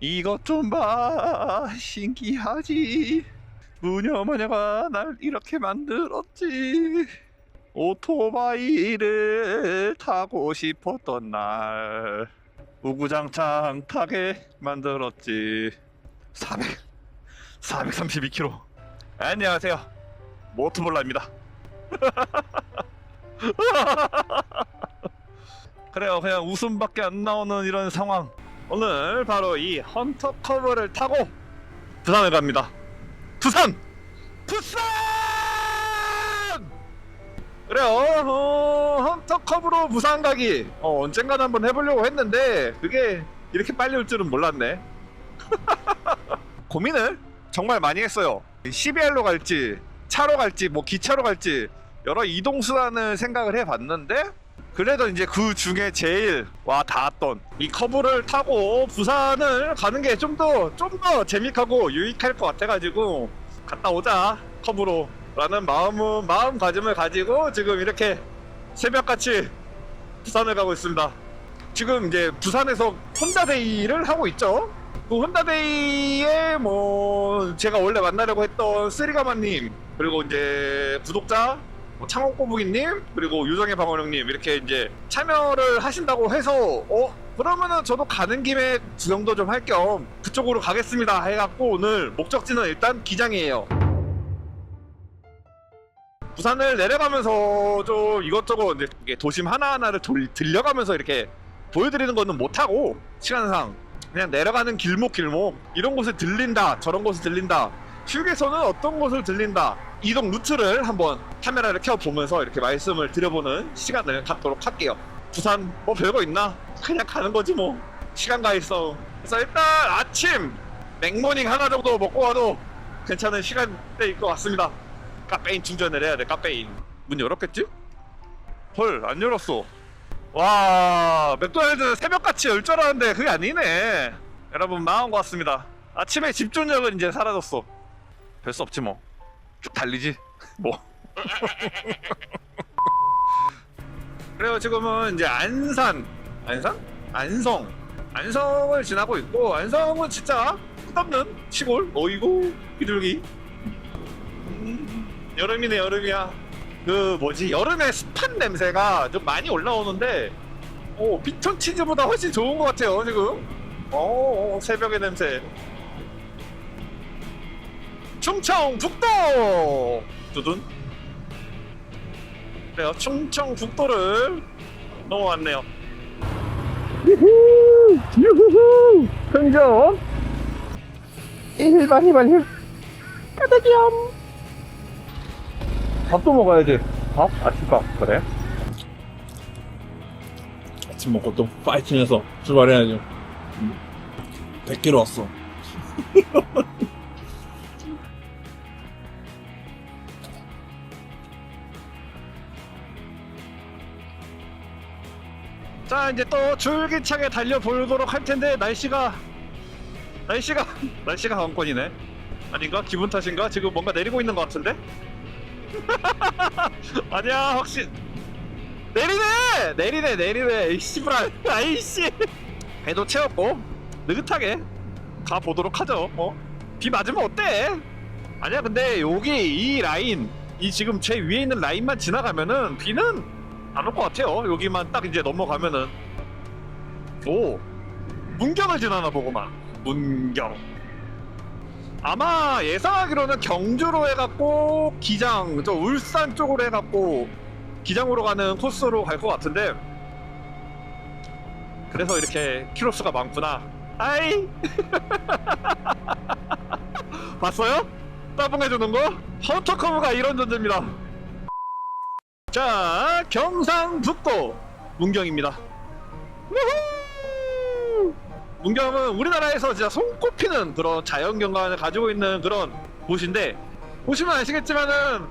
이것 좀 봐. 신기하지. 무녀마녀가 날 이렇게 만들었지. 오토바이를 타고 싶었던 날. 우구장창 타게 만들었지. 400 432km 안녕하세요. 모토볼라입니다. 그래요. 그냥 웃음밖에 안 나오는 이런 상황 오늘 바로 이 헌터 커브를 타고 부산을 갑니다. 부산! 부산! 그래요. 어, 헌터 커브로 부산 가기. 어, 언젠가는 한번 해보려고 했는데 그게 이렇게 빨리 올 줄은 몰랐네. 고민을 정말 많이 했어요. CBR로 갈지 차로 갈지 뭐 기차로 갈지 여러 이동 수단을 생각을 해봤는데 그래도 이제 그 중에 제일 와 닿았던 이 커브를 타고 부산을 가는 게 좀 더 좀 더 재밌하고 유익할 것 같아가지고 갔다 오자 커브로 라는 마음은 마음가짐을 가지고 지금 이렇게 새벽같이 부산을 가고 있습니다. 지금 이제 부산에서 혼다데이를 하고 있죠? 그 혼다데이에 뭐 제가 원래 만나려고 했던 쓰리가마님 그리고 이제 구독자 뭐 창원꼬부기님 그리고 유정의 방어령님 이렇게 이제 참여를 하신다고 해서 어 그러면은 저도 가는 김에 구경도 좀 할 겸 그쪽으로 가겠습니다 해갖고 오늘 목적지는 일단 기장이에요. 부산을 내려가면서 좀 이것저것 이제 도심 하나하나를 돌, 들려가면서 이렇게 보여드리는 거는 못하고 시간상 그냥 내려가는 길목 길목 이런 곳을 들린다 저런 곳을 들린다 휴게소는 어떤 곳을 들린다. 이동 루트를 한번 카메라를 켜보면서 이렇게 말씀을 드려보는 시간을 갖도록 할게요. 부산 뭐 별거 있나? 그냥 가는 거지 뭐. 시간 가 있어. 그래서 일단 아침 맥모닝 하나 정도 먹고 와도 괜찮은 시간대일 것 같습니다. 카페인 충전을 해야 돼 카페인. 문 열었겠지? 헐 안 열었어. 와 맥도날드 새벽같이 열 줄 알았는데 그게 아니네. 여러분 망한 것 같습니다. 아침에 집중력은 이제 사라졌어 별 수 없지 뭐. 쭉 달리지. 뭐. 그래요 지금은 이제 안산 안산? 안성. 안성을 지나고 있고 안성은 진짜 끝없는 시골 어이구 비둘기. 음, 여름이네 여름이야. 그 뭐지? 여름에 습한 냄새가 좀 많이 올라오는데 오 피톤 치즈보다 훨씬 좋은 것 같아요 지금. 오 새벽의 냄새 충청 북도 두둔 그래요 충청 북도를 넘어왔네요 유후! 유후후! 흥정! 일반 일반 힐 까다겸 밥도 먹어야지 밥? 아침밥 그래? 아침 먹고 또 파이팅해서 출발해야죠 100km 왔어 자 이제 또 줄기차게 달려보도록 할 텐데 날씨가 날씨가 날씨가 관건이네. 아닌가? 기분 탓인가? 지금 뭔가 내리고 있는 것 같은데? 아니야 확실 내리네! 내리네 내리네. 이 씨발 아이씨. 배도 채웠고 느긋하게 가 보도록 하죠. 어비 맞으면 어때? 아니야 근데 여기 이 라인 이 지금 제 위에 있는 라인만 지나가면은 비는 안 올 것 같아요. 여기만 딱 이제 넘어가면은. 오. 문경을 지나나 보고만. 문경. 아마 예상하기로는 경주로 해갖고 기장 저 울산 쪽으로 해갖고 기장으로 가는 코스로 갈 것 같은데. 그래서 이렇게 키로수가 많구나. 아이. 봤어요? 따봉해주는 거? 헌터커브가 이런 존재입니다 자, 경상북도 문경입니다. 문경은 우리나라에서 진짜 손꼽히는 그런 자연 경관을 가지고 있는 그런 곳인데 보시면 아시겠지만은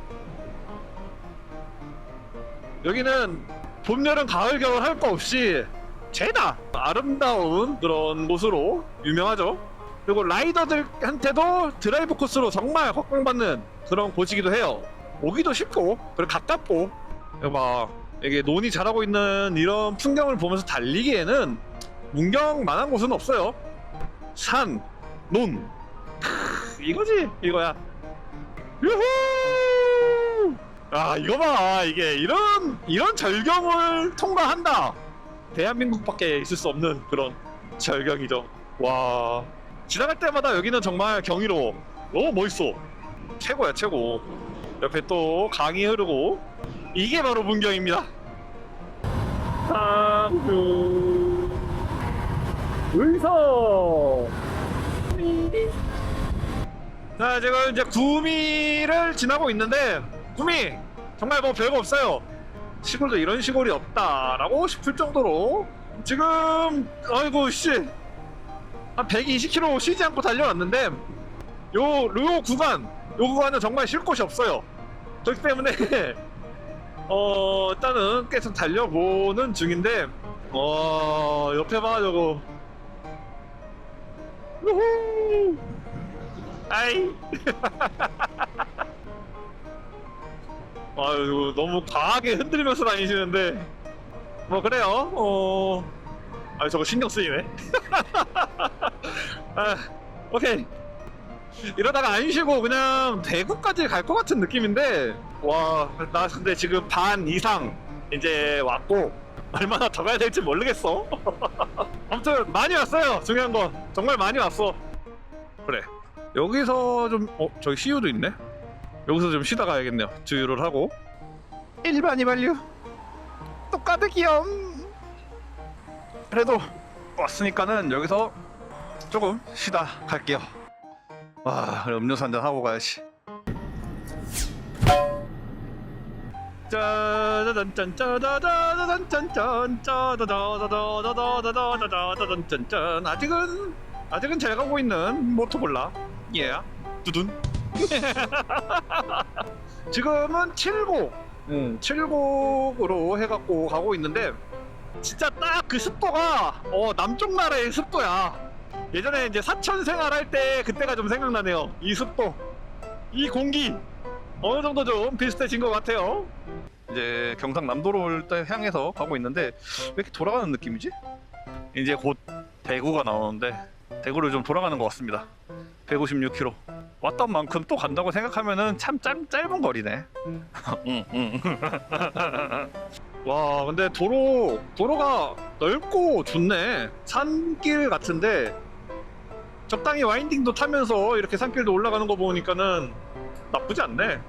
여기는 봄, 여름, 가을, 겨울 할 거 없이 죄다 아름다운 그런 곳으로 유명하죠. 그리고 라이더들한테도 드라이브 코스로 정말 확공받는 그런 곳이기도 해요. 오기도 쉽고 그리고 가깝고 이거 봐 이게 논이 자라고 있는 이런 풍경을 보면서 달리기에는 문경만한 곳은 없어요 산, 논. 크, 이거지, 이거야. 유후! 아, 이거 봐. 이게 이런, 이런 절경을 통과한다. 대한민국밖에 있을 수 없는 그런 절경이죠. 와. 지나갈 때마다 여기는 정말 경이로워. 너무 멋있어. 최고야, 최고. 옆에 또 강이 흐르고. 이게 바로 문경입니다. 상주 의성 자 지금 이제 구미를 지나고 있는데 구미 정말 뭐 별거 없어요. 시골도 이런 시골이 없다라고 싶을 정도로 지금 아이고 씨 한 120km 쉬지 않고 달려왔는데 요, 요 구간 요 구간은 정말 쉴 곳이 없어요. 그렇기 때문에 어 일단은 계속 달려보는 중인데 어 옆에 봐 저거 우후! 아이! 아유 너무 과하게 흔들면서 다니시는데. 뭐 그래요? 어. 아, 저거 신경 쓰이네. 아, 오케이. 이러다가 안 쉬고 그냥 대구까지 갈 것 같은 느낌인데 와 나 근데 지금 반 이상 이제 왔고 얼마나 더 가야 될지 모르겠어. 아무튼 많이 왔어요. 중요한 건 정말 많이 왔어. 그래. 여기서 좀 어 저기 CU도 있네? 여기서 좀 쉬다 가야겠네요. 주유를 하고. 일반 이발류 똑가득이염. 그래도 왔으니까는 여기서 조금 쉬다 갈게요. 와 음료수 한잔 하고 가야지 짜자잔 짠짜자자자잔 짠짠 짜자자자자자자자자자잔 짠짠 아직은 아직은 잘 가고 있는 모토볼라 예 두둔 지금은 7곡 음, 7곡으로 해갖고 가고 있는데 진짜 딱그 습도가 어 남쪽 나라의 습도야 예전에 이제 사천 생활할 때 그때가 좀 생각나네요 이 습도 이 공기 어느 정도 좀 비슷해진 것 같아요. 이제 경상남도를 때 향해서 가고 있는데 왜 이렇게 돌아가는 느낌이지? 이제 곧 대구가 나오는데 대구를 좀 돌아가는 것 같습니다. 156km 왔던 만큼 또 간다고 생각하면은 참 짧, 짧은 거리네. 응, 응. 와 근데 도로 도로가 넓고 좋네. 산길 같은데 적당히 와인딩도 타면서 이렇게 산길도 올라가는 거 보니까는 나쁘지 않네.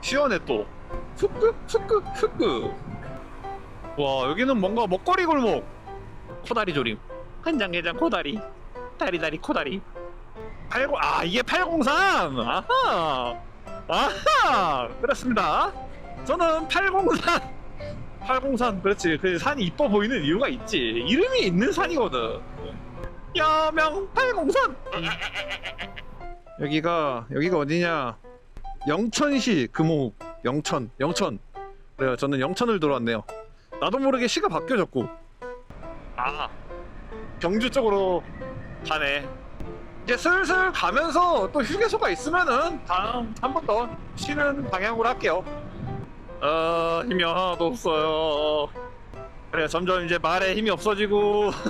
시원해 또. 흑흑 흑흑 흑흑 와 여기는 뭔가 먹거리 골목. 코다리 조림. 한장게장 코다리. 다리다리 코다리. 80, 아 이게 803 아하! 아하! 그렇습니다. 저는 803 803 그렇지. 그 산이 이뻐 보이는 이유가 있지. 이름이 있는 산이거든. 여명 803 여기가 여기가 어디냐 영천시 금호 영천 영천. 그래요 저는 영천을 들어왔네요. 나도 모르게 시가 바뀌어졌고. 아 경주 쪽으로 가네. 이제 슬슬 가면서 또 휴게소가 있으면은 다음 한 번 더 쉬는 방향으로 할게요. 어 힘이 하나도 없어요. 그래 점점 이제 말에 힘이 없어지고.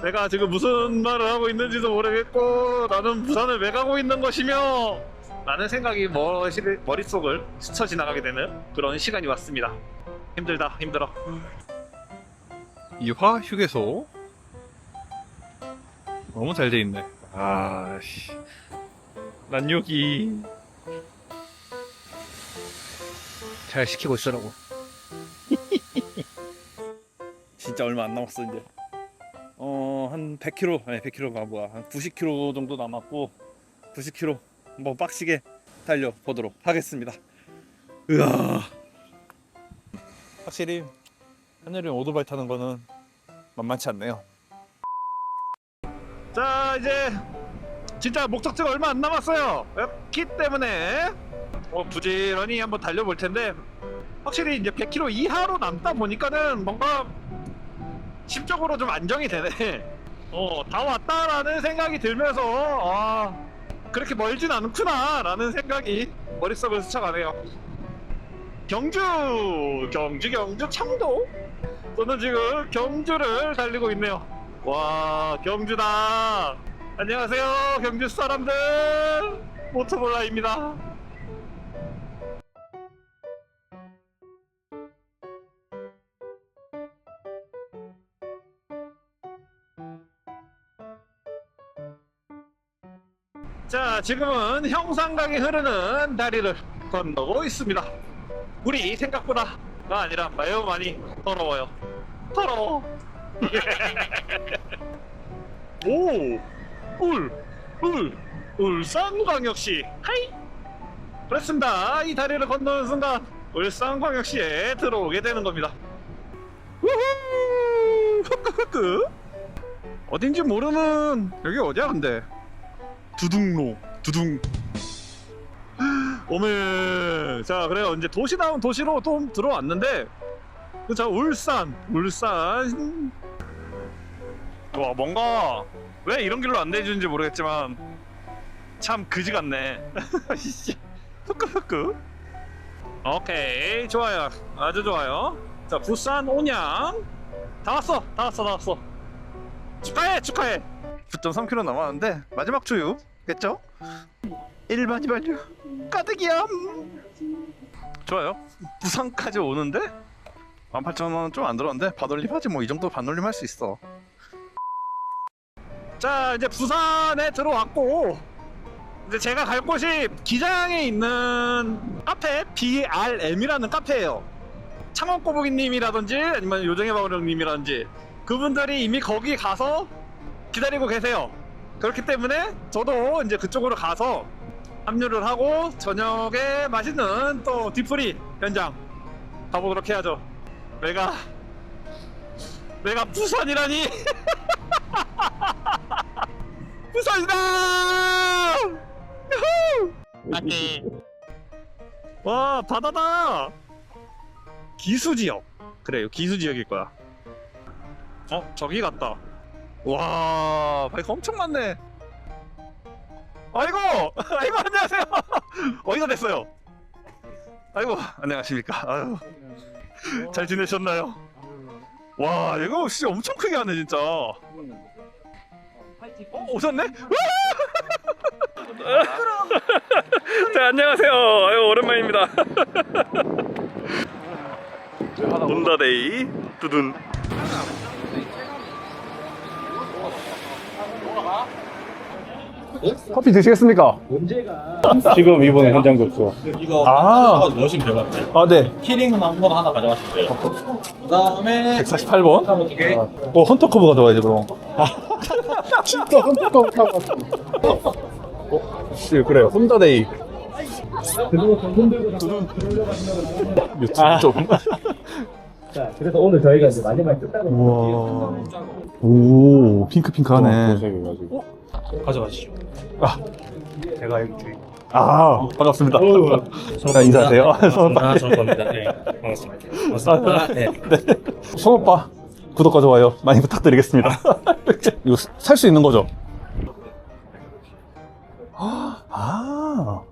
내가 지금 무슨 말을 하고 있는지도 모르겠고 나는 부산을 왜 가고 있는 것이며 라는 생각이 머시, 머릿속을 스쳐 지나가게 되는 그런 시간이 왔습니다. 힘들다 힘들어. 이화 휴게소? 너무 잘 돼 있네. 아 씨. 난 여기 잘 시키고 있으라고. 진짜 얼마 안 남았어 이제. 어, 한 100km, 아니 100km가 뭐야, 한 90km 정도 남았고 90km 뭐 빡시게 달려 보도록 하겠습니다. 으아. 확실히 하늘이 오토바이 타는 거는 만만치 않네요. 자 이제 진짜 목적지가 얼마 안 남았어요. 그렇기 때문에 어, 부지런히 한번 달려볼 텐데 확실히 이제 100km 이하로 남다 보니까는 뭔가 심적으로 좀 안정이 되네. 어, 다 왔다라는 생각이 들면서, 아, 그렇게 멀진 않구나 라는 생각이 머릿속을 스쳐가네요. 경주! 경주, 경주, 청도? 저는 지금 경주를 달리고 있네요. 와 경주다 안녕하세요 경주 사람들 모토볼라입니다 자 지금은 형상강에 흐르는 다리를 건너고 있습니다 물이 생각보다가 아니라 매우 많이 더러워요 더러워 오! 울! 울! 울산광역시 하이! 그렇습니다 이 다리를 건너는 순간 울산광역시에 들어오게 되는 겁니다 우후! 흑흑흑 어딘지 모르는 여기 어디야 근데 두둥로 두둥. 오늘 자 그래요. 이제 도시다운 도시로 또 들어왔는데 자 울산 울산. 와 뭔가 왜 이런 길로 안 내주는지 모르겠지만 참 그지 같네. 씨. 흐끄흐끄 오케이 좋아요. 아주 좋아요. 자 부산 온양. 다 왔어 다 왔어 다 왔어. 축하해 축하해. 9.3km 남았는데 마지막 주유 겠죠? 1번 2번유 가득이야. 좋아요. 부산까지 오는데 18,000원 좀안 들었는데 반올림 하지 뭐 이 정도 반올림 할 수 있어. 자 이제 부산에 들어왔고 이제 제가 갈 곳이 기장에 있는 카페 BRM이라는 카페예요. 창원꼬부기님이라든지 아니면 요정의바구령님이라든지 그분들이 이미 거기 가서 기다리고 계세요 그렇기 때문에 저도 이제 그쪽으로 가서 합류를 하고 저녁에 맛있는 또 뒤풀이 현장 가보도록 해야죠. 내가 내가 부산이라니! 부산이다! 유후! 와 바다다! 기수 지역. 그래요 기수 지역일 거야. 어 저기 갔다 와 바이크 엄청 많네. 아이고! 아이고 안녕하세요. 어디가 됐어요? 아이고 안녕하십니까. 아유. 잘 지내셨나요? 와 이거 진짜 엄청 크게 하네 진짜. 어 오셨네? 자 안녕하세요. 아유 오랜만입니다. 논다데이 두둔 커피 드시겠습니까? 지금 이번에 현장 접수. 이거 아. 아. 넣으시면 같아요. 아, 네. 키링은 한번 하나 가져가시면 돼요. 그 다음에 148번. 두 개. 어, 헌터 커브가 들어가야지, 그럼. 진짜 헌터 커브 타고 왔어. 어, 씨, 그래요. 혼다데이. 유튜브 좀. 자, 그래서 오늘 저희가 이제 마지막 끝나고 우와. 오, 핑크핑크하네. 가 져가시죠. 제가 여기 주인. 아, 반갑습니다. 자, 인사하세요. 아, 저 겁니다. 네, 반갑습니다. 반갑습니다. 네. 손오빠. 구독과 좋아요 많이 부탁드리겠습니다. 이거 살 수 있는 거죠? 아.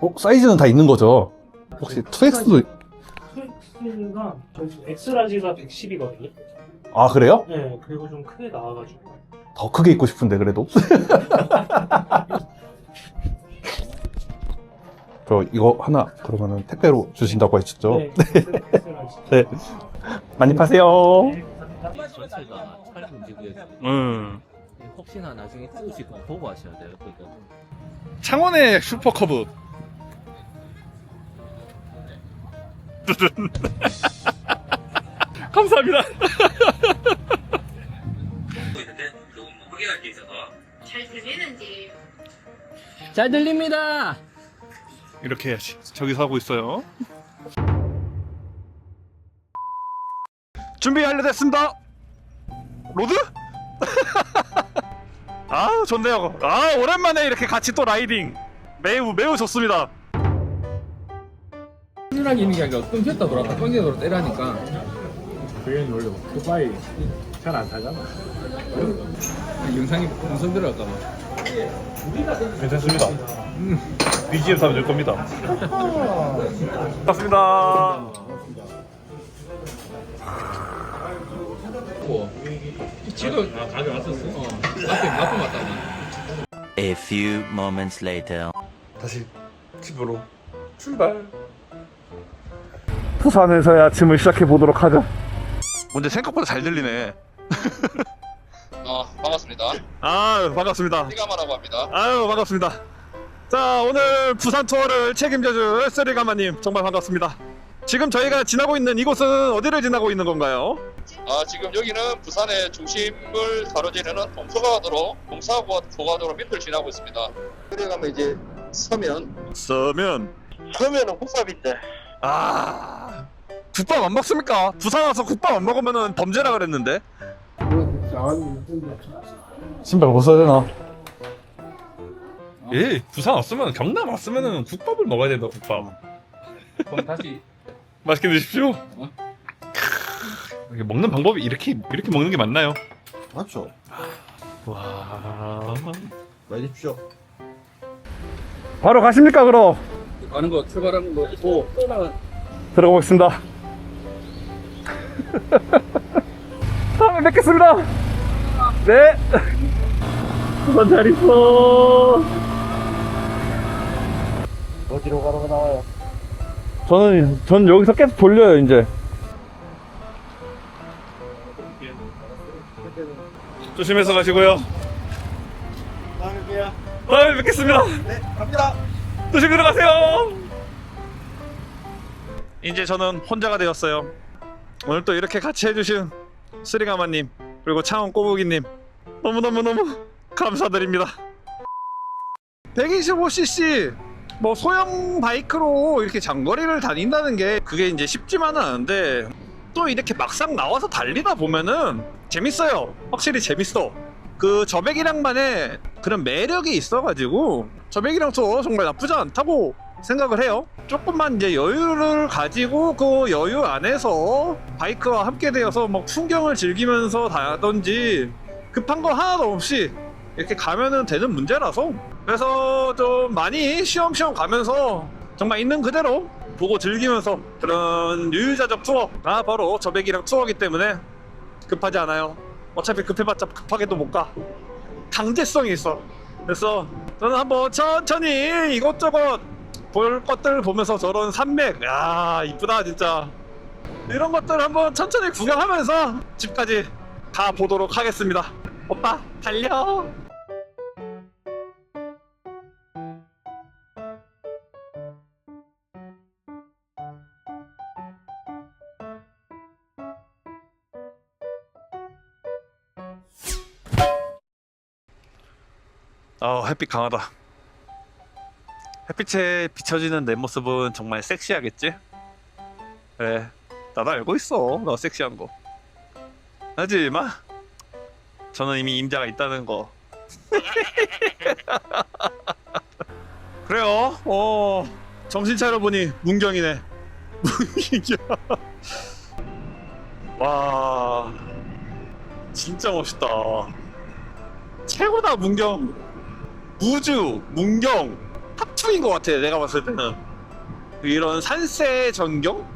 어, 사이즈는 다 있는 거죠? 혹시 2X도, 가 엑스라지가 110이거든요. 아, 그래요? 네, 그리고 좀 크게 나와가지고. 더 크게 입고 싶은데, 그래도. 저 이거 하나, 그러면은 택배로 주신다고 하셨죠? 네, 엑스라지. 네. 많이 파세요. 네. 전체가 촬영 지구에서 음. 혹시나 나중에 찍으실 거 보고 하셔야 돼요. 그거. 창원의 슈퍼커브 감사합니다 잘 들리는지. 잘 들립니다. 이렇게 해야지. 저기서 하고 있어요. 준비 완료됐습니다. 로드? 아 좋네요. 아 오랜만에 이렇게 같이 또 라이딩. 매우 매우 좋습니다. 끈이라는 있는 게 아니라 끊겼다 돌았다. 끊겼다 돌았다 이러니까. 그게 원래 오토바이 잘 안 타잖아. 영상이 음성 들어갈까봐 괜찮습니다 BGM 사면 될 겁니다 지도 아. 어. 앞에 맞다. A few moments later. 다시 집으로 출발. 부산에서의 아침을 시작해 보도록 하죠. 근데 생각보다 잘 들리네. 어, 반갑습니다. 아 반갑습니다. 시가마라고 합니다. 아유 반갑습니다. 자 오늘 부산 투어를 책임져줄 쓰리가마님 정말 반갑습니다. 지금 저희가 지나고 있는 이곳은 어디를 지나고 있는 건가요? 아, 지금 여기는 부산의 중심을 가로지르는 동서가도로, 동사고가도로 밑을 지나고 있습니다. 내려가면 이제 서면, 서면 서면은 국밥인데. 아 국밥 안 먹습니까? 부산 와서 국밥 안 먹으면은 범죄라 그랬는데. 신발 벗어야 되나? 예, 부산 왔으면 경남 왔으면은 국밥을 먹어야 된다 국밥. 그럼 다시 맛있게 드십시오. 이게 먹는 방법이 이렇게 이렇게 먹는 게 맞나요? 맞죠. 와. 말십시오. 바로 가십니까 그럼? 가는 거 출발하는 거 있고 들어가 보겠습니다. 다음에 뵙겠습니다. 네. 부산 잘 있어. 어디로 가라고 나와요? 저는 전 여기서 계속 돌려요 이제. 조심해서 가시고요. 다음에 뵙겠습니다. 네, 갑니다. 조심히 들어가세요. 이제 저는 혼자가 되었어요. 오늘 또 이렇게 같이 해주신 쓰리가마님 그리고 창원 꼬부기님 너무너무너무 감사드립니다. 125cc 뭐 소형 바이크로 이렇게 장거리를 다닌다는 게 그게 이제 쉽지만은 않은데 또 이렇게 막상 나와서 달리다 보면은 재밌어요. 확실히 재밌어. 그 저백이랑만의 그런 매력이 있어가지고 저백이랑도 정말 나쁘지 않다고 생각을 해요. 조금만 이제 여유를 가지고 그 여유 안에서 바이크와 함께 되어서 뭐 풍경을 즐기면서 다던지 급한 거 하나도 없이 이렇게 가면은 되는 문제라서 그래서 좀 많이 쉬엄쉬엄 가면서 정말 있는 그대로 보고 즐기면서 그런 유유자적 투어가 바로 저백이랑 투어기 때문에 급하지 않아요. 어차피 급해봤자 급하게도 못 가. 강제성이 있어. 그래서 저는 한번 천천히 이것저것 볼 것들 보면서 저런 산맥, 야 이쁘다 진짜. 이런 것들 한번 천천히 구경하면서 집까지 가 보도록 하겠습니다. 오빠 달려. 아 햇빛 강하다. 햇빛에 비춰지는 내 모습은 정말 섹시하겠지? 그래, 나도 알고 있어. 너 섹시한 거. 하지만 저는 이미 임자가 있다는 거. 그래요. 어, 정신 차려 보니 문경이네. 문경. 와, 진짜 멋있다. 최고다 문경. 무주, 문경, 합충인 것 같아 내가 봤을 때는 이런 산세 전경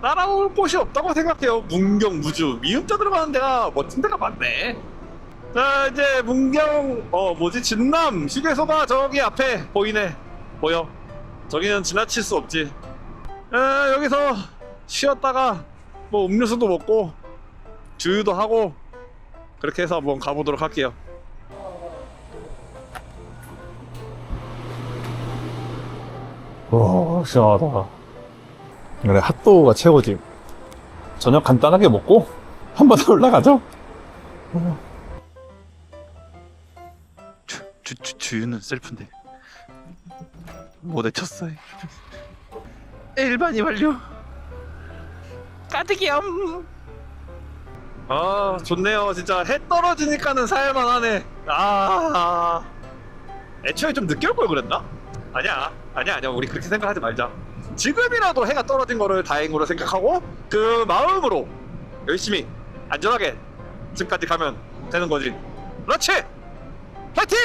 따라올 곳이 없다고 생각해요 문경 무주 미음자 들어가는 데가 멋진 데가 많네 자 이제 문경 어 뭐지 진남 휴게소가 저기 앞에 보이네 보여 저기는 지나칠 수 없지 에, 여기서 쉬었다가 뭐 음료수도 먹고 주유도 하고 그렇게 해서 한번 가보도록 할게요 와, 시원하다. 그래, 핫도그가 최고지. 저녁 간단하게 먹고, 한 번 더 올라가죠? 주, 주, 주, 주유는 셀프인데. 못 외쳤어 일반이 완료. 까득이염. 아 좋네요. 진짜 해 떨어지니까는 살만하네. 아. 애초에 좀 늦게 올 걸 그랬나? 아니야. 아니야 아니야. 우리 그렇게 생각하지 말자. 지금이라도 해가 떨어진 거를 다행으로 생각하고 그 마음으로 열심히 안전하게 집까지 가면 되는 거지. 그렇지 파이팅!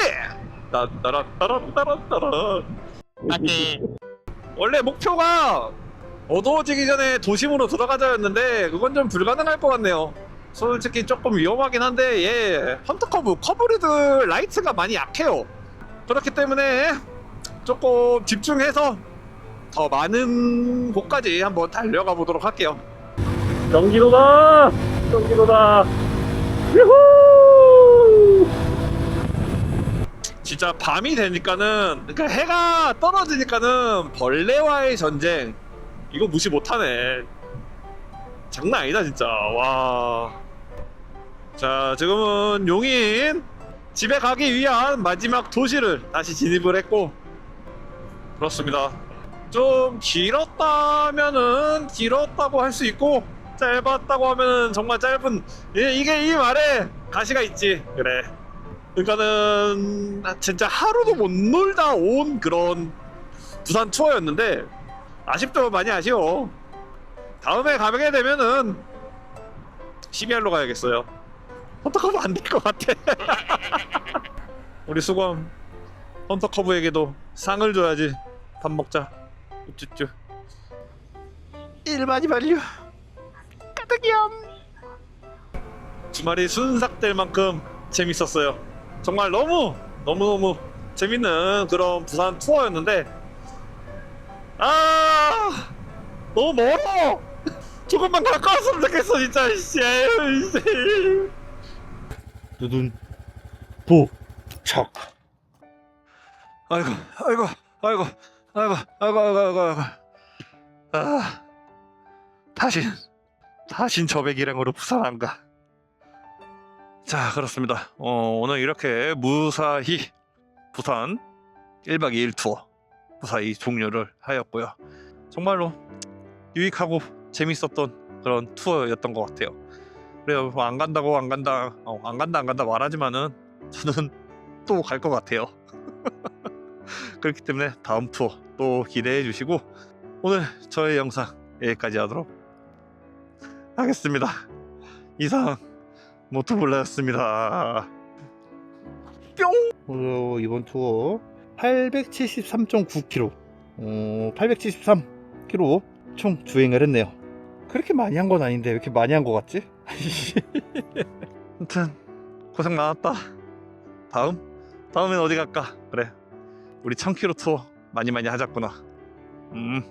나 나라 나라 나라 나라 파이팅! 원래 목표가 어두워지기 전에 도심으로 들어가자였는데 그건 좀 불가능할 것 같네요. 솔직히 조금 위험하긴 한데 얘 헌터 커브 커브리드 라이트가 많이 약해요. 그렇기 때문에 조금 집중해서 더 많은 곳까지 한번 달려가 보도록 할게요. 경기도다! 경기도다! 유후! 진짜 밤이 되니까는 그러니까 해가 떨어지니까는 벌레와의 전쟁 이거 무시 못하네. 장난 아니다 진짜. 와 자 지금은 용인 집에 가기 위한 마지막 도시를 다시 진입을 했고 그렇습니다. 좀 길었다면은 길었다고 할 수 있고 짧았다고 하면은 정말 짧은 예, 이게 이 말에 가시가 있지. 그래 그러니까는 진짜 하루도 못 놀다 온 그런 부산 투어였는데 아쉽죠. 많이 아쉬워. 다음에 가게 되면은 12알로 가야겠어요. 헌터커브 안 될 것 같아. 우리 수검 헌터커브에게도 상을 줘야지. 밥 먹자. 우쭈쭈. 일반이 반려 까득이염. 주말이 순삭될 만큼 재밌었어요 정말 너무 너무너무 재밌는 그런 부산 투어였는데 아 너무 멀어! 조금만 가까웠으면 좋겠어 진짜 씨. 아유, 씨. 두둔 부착 아이고 아이고 아이고 아이고 아이고 아이고 아이고 아이고. 아 다신 다신 저백 일행으로 부산 안가 자 그렇습니다. 어, 오늘 이렇게 무사히 부산 1박 2일 투어 무사히 종료를 하였고요. 정말로 유익하고 재밌었던 그런 투어였던 것 같아요. 그래요. 뭐 안 간다고 안 간다 어, 안 간다 안 간다 말하지만은 저는 또 갈 것 같아요. 그렇기 때문에 다음 투어 또 기대해 주시고 오늘 저의 영상 여기까지 하도록 하겠습니다. 이상 모토블라였습니다. 어, 이번 투어 873.9km 어, 873km 총 주행을 했네요. 그렇게 많이 한 건 아닌데 왜 이렇게 많이 한 것 같지? 아무튼 고생 많았다. 다음? 다음엔 어디 갈까? 그래. 우리 1000km 투어 많이 많이 하자꾸나. 음